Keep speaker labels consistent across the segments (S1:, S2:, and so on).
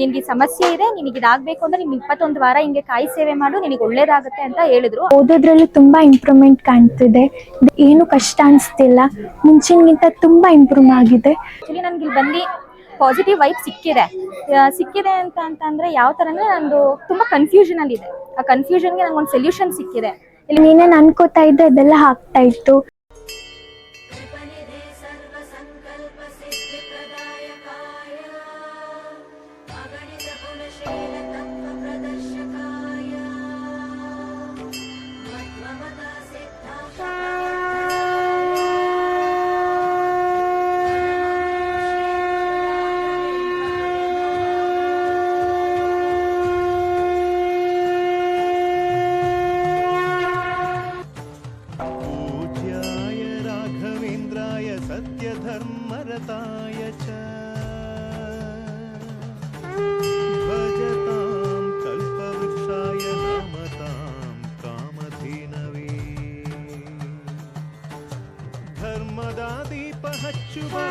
S1: ನಿನ್ಗೆ ಸಮಸ್ಯೆ ಇದೆ ನಿನಗೆ ಇದಾಗಬೇಕು ಅಂದ್ರೆ ನಿಮ್ಗೆ ಇಪ್ಪತ್ತೊಂದು ವಾರ ಹಿಂಗೆ ಕಾಯಿ ಸೇವೆ ಮಾಡು ನಿನಗೆ ಒಳ್ಳೇದಾಗುತ್ತೆ ಅಂತ ಹೇಳಿದ್ರು.
S2: ಓದೋದ್ರಲ್ಲಿ ತುಂಬಾ ಇಂಪ್ರೂವ್ಮೆಂಟ್ ಕಾಣ್ತಿದೆ. ಏನು ಕಷ್ಟ ಅನಿಸ್ತಿಲ್ಲ. ಮುಂಚಿನಗಿಂತ ತುಂಬಾ ಇಂಪ್ರೂವ್ ಆಗಿದೆ.
S1: ಆಕ್ಚುಲಿ ನನ್ಗೆ ಇಲ್ಲಿ ಬಂದು ಪಾಸಿಟಿವ್ ವೈಬ್ ಸಿಕ್ಕಿದೆ. ಸಿಕ್ಕಿದೆ ಅಂತ ಅಂತಂದ್ರೆ ಯಾವ ತರ ಅಂದ್ರೆ ನಂದು ತುಂಬಾ ಕನ್ಫ್ಯೂಷನ್ ಅಲ್ಲಿ ಇದೆ. ಆ ಕನ್ಫ್ಯೂಷನ್ಗೆ ನಂಗೆ ಒಂದು ಸೊಲ್ಯೂಷನ್ ಸಿಕ್ಕಿದೆ.
S2: ಇಲ್ಲಿ ನೀನೇನು ಅನ್ಕೋತಾ ಇದ್ದೆ ಅದೆಲ್ಲ ಆಗ್ತಾ ಇತ್ತು.
S3: सत्यधर्मरताय च। भजतां कल्पवृक्षाय नामतां कामधी नवी धर्मदा दीपहच्चुवा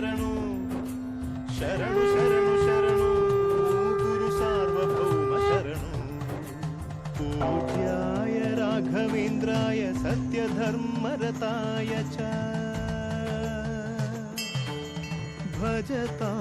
S3: शरणु शरणु शरणु शरणु गुरु सार्वभौम शरणु पूज्याय राघवेन्द्राय सत्यधर्मरताय च भजता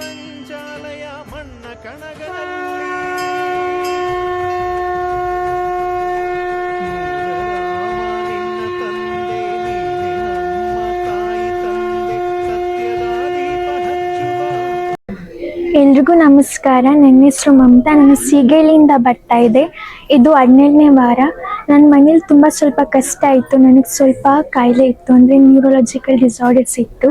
S3: ಸತ್ಯದ ಮಣ್ಣ ಹಚ್ಚುವ
S2: ಎಲ್ರಿಗೂ ನಮಸ್ಕಾರ. ನನ್ನ ಹೆಸರು ಮಮತಾ. ನಾನು ಸೀಗೇಳಿಯಿಂದ ಬರ್ತಾ ಇದೆ. ಇದು ಹದಿನೇಳನೇ ವಾರ. ನನ್ನ ಮನೇಲಿ ತುಂಬ ಸ್ವಲ್ಪ ಕಷ್ಟ ಇತ್ತು ನನಗೆ ಸ್ವಲ್ಪ ಕಾಯಿಲೆ ಇತ್ತು. ಅಂದರೆ ನ್ಯೂರೋಲಜಿಕಲ್ ಡಿಸಾರ್ಡರ್ಸ್ ಇತ್ತು.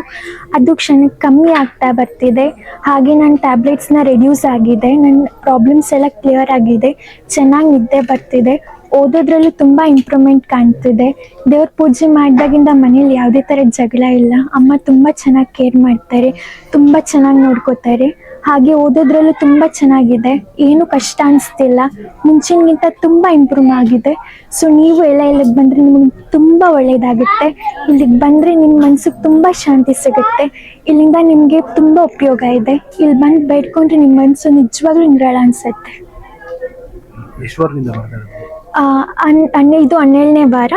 S2: ಅದು ಕ್ಷಣಕ್ಕೆ ಕಮ್ಮಿ ಆಗ್ತಾ ಬರ್ತಿದೆ. ಹಾಗೆ ನನ್ನ ಟ್ಯಾಬ್ಲೆಟ್ಸ್ನ ರೆಡ್ಯೂಸ್ ಆಗಿದೆ. ನನ್ನ ಪ್ರಾಬ್ಲಮ್ಸ್ ಎಲ್ಲ ಕ್ಲಿಯರ್ ಆಗಿದೆ. ಚೆನ್ನಾಗಿ ನಿದ್ದೆ ಬರ್ತಿದೆ. ಓದೋದ್ರಲ್ಲೂ ತುಂಬ ಇಂಪ್ರೂವ್ಮೆಂಟ್ ಕಾಣ್ತಿದೆ. ದೇವ್ರ ಪೂಜೆ ಮಾಡಿದಾಗಿಂದ ಮನೇಲಿ ಯಾವುದೇ ಥರ ಜಗಳ ಇಲ್ಲ. ಅಮ್ಮ ತುಂಬ ಚೆನ್ನಾಗಿ ಕೇರ್ ಮಾಡ್ತಾರೆ. ತುಂಬ ಚೆನ್ನಾಗಿ ನೋಡ್ಕೋತಾರೆ. ಹಾಗೆ ಓದೋದ್ರಲ್ಲೂ ತುಂಬ ಚೆನ್ನಾಗಿದೆ. ಏನು ಕಷ್ಟ ಅನಿಸ್ತಿಲ್ಲ. ಮುಂಚಿನಗಿಂತ ತುಂಬ ಇಂಪ್ರೂವ್ ಆಗಿದೆ. ಸೊ ನೀವು ಎಲ್ಲ ಇಲ್ಲಿಗೆ ಬಂದರೆ ನಿಮಗೆ ತುಂಬ ಒಳ್ಳೆಯದಾಗುತ್ತೆ ಇಲ್ಲಿಗೆ ಬಂದರೆ ನಿಮ್ಮ ಮನ್ಸಿಗೆ ತುಂಬ ಶಾಂತಿ ಸಿಗುತ್ತೆ. ಇಲ್ಲಿಂದ ನಿಮಗೆ ತುಂಬ ಉಪಯೋಗ ಇದೆ. ಇಲ್ಲಿ ಬಂದು ಬೇಡ್ಕೊಂಡ್ರೆ ನಿಮ್ಮ ಮನಸ್ಸು ನಿಜವಾಗ್ಲೂ ನಿರಾಳ ಅನಿಸುತ್ತೆ. ಹನ್ನೆ ಇದು ಹನ್ನೆರಡನೇ ವಾರ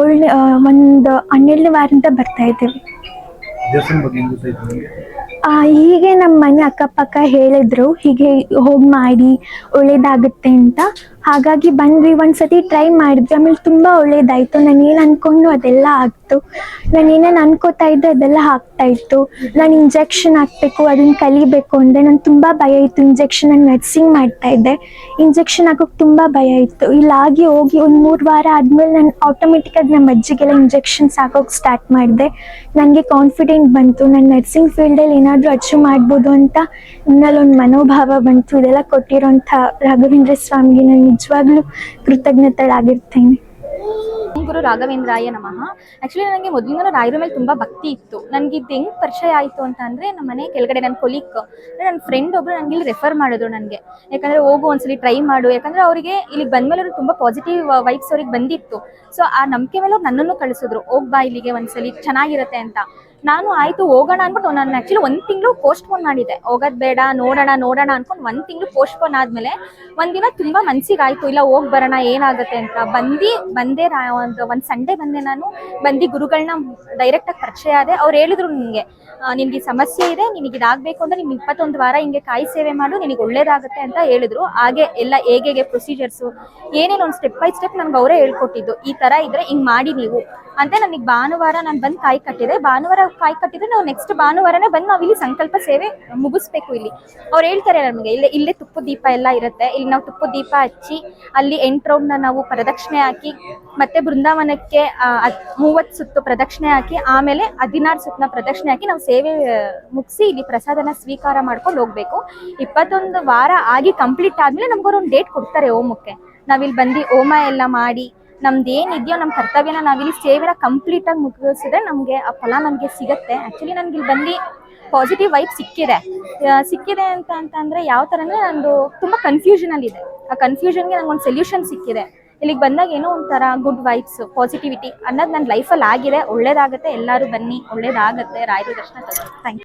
S2: ಏಳನೇ ಒಂದು ಹನ್ನೆರಡನೇ ವಾರದಿಂದ ಬರ್ತಾ ಇದ್ದೀವಿ.
S4: ಹೆಂಗ್
S2: ನಮ್ಮ ಮನೆ ಅಕ್ಕಪಕ್ಕ ಹೇಳಿದ್ರು ಹೀಗೆ ಹೋಗಿ ಮಾಡಿ ಒಳ್ಳೇದಾಗುತ್ತೆ ಅಂತ. ಹಾಗಾಗಿ ಬಂದ್ವಿ ಒಂದ್ಸತಿ ಟ್ರೈ ಮಾಡಿದ್ವಿ. ಆಮೇಲೆ ತುಂಬ ಒಳ್ಳೇದಾಯ್ತು. ನಾನು ಏನ್ ಅನ್ಕೊಂಡು ಅದೆಲ್ಲ ಆಗ್ತು ನಾನು ಏನೇನು ಅನ್ಕೋತಾ ಇದ್ದೆ ಅದೆಲ್ಲ ಆಗ್ತಾ ಇತ್ತು. ನಾನು ಇಂಜೆಕ್ಷನ್ ಹಾಕಬೇಕು ಅದನ್ನ ಕಲಿಬೇಕು ಅಂದರೆ ನಾನು ತುಂಬಾ ಭಯ ಇತ್ತು. ಇಂಜೆಕ್ಷನ್ ನಾನು ನರ್ಸಿಂಗ್ ಮಾಡ್ತಾ ಇದ್ದೆ. ಇಂಜೆಕ್ಷನ್ ಹಾಕೋಕೆ ತುಂಬಾ ಭಯ ಇತ್ತು. ಇಲ್ಲಾಗಿ ಹೋಗಿ ಒಂದು ಮೂರು ವಾರ ಆದಮೇಲೆ ನಾನು ಆಟೋಮೆಟಿಕ್ಕಾಗಿ ನಮ್ಮ ಅಜ್ಜಿಗೆಲ್ಲ ಇಂಜೆಕ್ಷನ್ಸ್ ಹಾಕೋಕೆ ಸ್ಟಾರ್ಟ್ ಮಾಡಿದೆ. ನನಗೆ ಕಾನ್ಫಿಡೆಂಟ್ ಬಂತು. ನಾನು ನರ್ಸಿಂಗ್ ಫೀಲ್ಡಲ್ಲಿ ಏನಾದರೂ ಅಚೀವ್ ಮಾಡ್ಬೋದು ಅಂತ ನನ್ನಲ್ಲೊಂದು ಮನೋಭಾವ ಬಂತು. ಇದೆಲ್ಲ ಕೊಟ್ಟಿರೋಂಥ ರಾಘವೇಂದ್ರ ಸ್ವಾಮಿಗೆ ನಾನು ನಿಜವಾಗ್ಲೂ ಕೃತಜ್ಞತಳಾಗಿರ್ತೇನೆ
S1: ಗುರು ರಾಘವೇಂದ್ರಾಯ ನಮಃ. ಆಕ್ಚುಲಿ ನನಗೆ ಮೊದಲಿಂದ ರಾಯರ ಮೇಲೆ ತುಂಬಾ ಭಕ್ತಿ ಇತ್ತು. ನನಗೆ ಇದು ಹೆಂಗೆ ಪರಿಚಯ ಆಯಿತು ಅಂತ ಅಂದ್ರೆ ನಮ್ಮ ಮನೆ ಕೆಳಗಡೆ ನನ್ನ ಕೊಲೀಕ್ ನನ್ನ ಫ್ರೆಂಡ್ ಒಬ್ಬರು ನನಗೆ ಇಲ್ಲಿ ರೆಫರ್ ಮಾಡಿದ್ರು ನನಗೆ. ಯಾಕಂದ್ರೆ ಹೋಗು ಒಂದ್ಸಲಿ ಟ್ರೈ ಮಾಡು. ಯಾಕಂದ್ರೆ ಅವರಿಗೆ ಇಲ್ಲಿಗೆ ಬಂದ್ಮೇಲೆ ಅವ್ರಿಗೆ ತುಂಬಾ ಪಾಸಿಟಿವ್ ವೈಬ್ಸ್ ಅವ್ರಿಗೆ ಬಂದಿತ್ತು. ಸೊ ಆ ನಂಬಿಕೆ ಮೇಲೆ ಅವ್ರು ನನ್ನನ್ನು ಕಳಿಸಿದ್ರು. ಹೋಗ್ ಬಾ ಇಲ್ಲಿಗೆ ಒಂದ್ಸಲಿ, ಚೆನ್ನಾಗಿರುತ್ತೆ ಅಂತ. ನಾನು ಆಯ್ತು, ಹೋಗೋಣ ಅನ್ಬಿಟ್ಟು ನಾನು ಆಕ್ಚುಲಿ ಒಂದ್ ತಿಂಗಳು ಪೋಸ್ಟ್ಪೋನ್ ಮಾಡಿದೆ. ಹೋಗೋದ್ ಬೇಡ, ನೋಡೋಣ ನೋಡೋಣ ಅನ್ಕೊಂಡು ಒಂದ್ ತಿಂಗಳು ಪೋಸ್ಟ್ಪೋನ್ ಆದ್ಮೇಲೆ ಒಂದಿನ ತುಂಬಾ ಮನ್ಸಿಗೆ ಆಯ್ತು ಇಲ್ಲ ಹೋಗ್ ಬರೋಣ, ಏನಾಗುತ್ತೆ ಅಂತ. ಬಂದು, ಬಂದೇ ಒಂದು, ಒಂದ್ ಸಂಡೇ ಬಂದೆ ನಾನು. ಬಂದು ಗುರುಗಳನ್ನ ಡೈರೆಕ್ಟ್ ಆಗಿ ಪರಿಚಯ ಆದೆ. ಅವ್ರು ಹೇಳಿದ್ರು ನಿಮಗೆ ನಿನ್ಗೆ ಸಮಸ್ಯೆ ಇದೆ, ನಿನಗೆ ಇದಾಗಬೇಕು ಅಂದ್ರೆ ನಿಮ್ಗೆ ಇಪ್ಪತ್ತೊಂದು ವಾರ ಹಿಂಗೆ ಕಾಯಿ ಸೇವೆ ಮಾಡು, ನಿನಗೆ ಒಳ್ಳೇದಾಗುತ್ತೆ ಅಂತ ಹೇಳಿದ್ರು. ಹಾಗೆ ಎಲ್ಲ ಹೇಗೆ ಪ್ರೊಸೀಜರ್ಸು ಏನೇನು ಒಂದು ಸ್ಟೆಪ್ ಬೈ ಸ್ಟೆಪ್ ನನ್ಗೆ ಅವರೇ ಹೇಳ್ಕೊಟ್ಟಿದ್ದು. ಈ ತರ ಇದ್ರೆ ಹಿಂಗ್ ಮಾಡಿ ನೀವು. ಅಂತ ನನಗೆ ಭಾನುವಾರ ನಾನು ಬಂದು ಕಾಯಿ ಕಟ್ಟಿದೆ. ಭಾನುವಾರ ಕಾಯಿ ಕಟ್ಟಿದ್ರೆ ನಾವು ನೆಕ್ಸ್ಟ್ ಭಾನುವಾರನೇ ಬಂದು ನಾವು ಇಲ್ಲಿ ಸಂಕಲ್ಪ ಸೇವೆ ಮುಗಿಸ್ಬೇಕು ಇಲ್ಲಿ. ಅವ್ರು ಹೇಳ್ತಾರೆ ನಮಗೆ, ಇಲ್ಲೇ ಇಲ್ಲೇ ತುಪ್ಪು ದೀಪ ಎಲ್ಲ ಇರುತ್ತೆ. ಇಲ್ಲಿ ನಾವು ತುಪ್ಪ ದೀಪ ಹಚ್ಚಿ ಅಲ್ಲಿ ಎಂಟು ರೌಂಡ್ನ ನಾವು ಪ್ರದಕ್ಷಿಣೆ ಹಾಕಿ, ಮತ್ತೆ ಬೃಂದಾವನಕ್ಕೆ ಮೂವತ್ತು ಸುತ್ತು ಪ್ರದಕ್ಷಿಣೆ ಹಾಕಿ, ಆಮೇಲೆ ಹದಿನಾರು ಸುತ್ತಿನ ಪ್ರದಕ್ಷಿಣೆ ಹಾಕಿ ನಾವು ಸೇವೆ ಮುಗಿಸಿ ಇಲ್ಲಿ ಪ್ರಸಾದನ ಸ್ವೀಕಾರ ಮಾಡ್ಕೊಂಡು ಹೋಗ್ಬೇಕು. ಇಪ್ಪತ್ತೊಂದು ವಾರ ಆಗಿ ಕಂಪ್ಲೀಟ್ ಆದ್ಮೇಲೆ ನಮ್ಗವ್ರು ಒಂದು ಡೇಟ್ ಕೊಡ್ತಾರೆ ಓಮಕ್ಕೆ. ನಾವಿಲ್ಲಿ ಬಂದು ಹೋಮ ಎಲ್ಲ ಮಾಡಿ ನಮ್ದು ಏನಿದೆಯೋ ನಮ್ಮ ಕರ್ತವ್ಯನ ನಾವಿಲ್ಲಿ ಸೇವೆನ ಕಂಪ್ಲೀಟ್ ಆಗಿ ಮುಗಿಸಿದ್ರೆ ನಮಗೆ ಆ ಫಲ ನಮಗೆ ಸಿಗತ್ತೆ. ಆ್ಯಕ್ಚುಲಿ ನನಗೆ ಇಲ್ಲಿ ಬಂದು ಪಾಸಿಟಿವ್ ವೈಬ್ ಸಿಕ್ಕಿದೆ. ಸಿಕ್ಕಿದೆ ಅಂತ ಅಂದ್ರೆ ಯಾವ ಥರ ಅಂದರೆ ನಂದು ತುಂಬ ಕನ್ಫ್ಯೂಷನಲ್ಲಿ ಇದೆ. ಆ ಕನ್ಫ್ಯೂಷನ್ಗೆ ನನಗೆ ಒಂದು ಸೊಲ್ಯೂಷನ್ ಸಿಕ್ಕಿದೆ. ಇಲ್ಲಿಗೆ ಬಂದಾಗ ಏನೋ ಒಂಥರ ಗುಡ್ ವೈಬ್ಸ್ ಪಾಸಿಟಿವಿಟಿ ಅನ್ನೋದು ನನ್ನ ಲೈಫಲ್ಲಿ ಆಗಿದೆ. ಒಳ್ಳೇದಾಗುತ್ತೆ, ಎಲ್ಲರೂ ಬನ್ನಿ. ಒಳ್ಳೇದಾಗುತ್ತೆ. ರಾಯರು ದರ್ಶನ ತಗೊಳ್ಳಿ ಥ್ಯಾಂಕ್ ಯು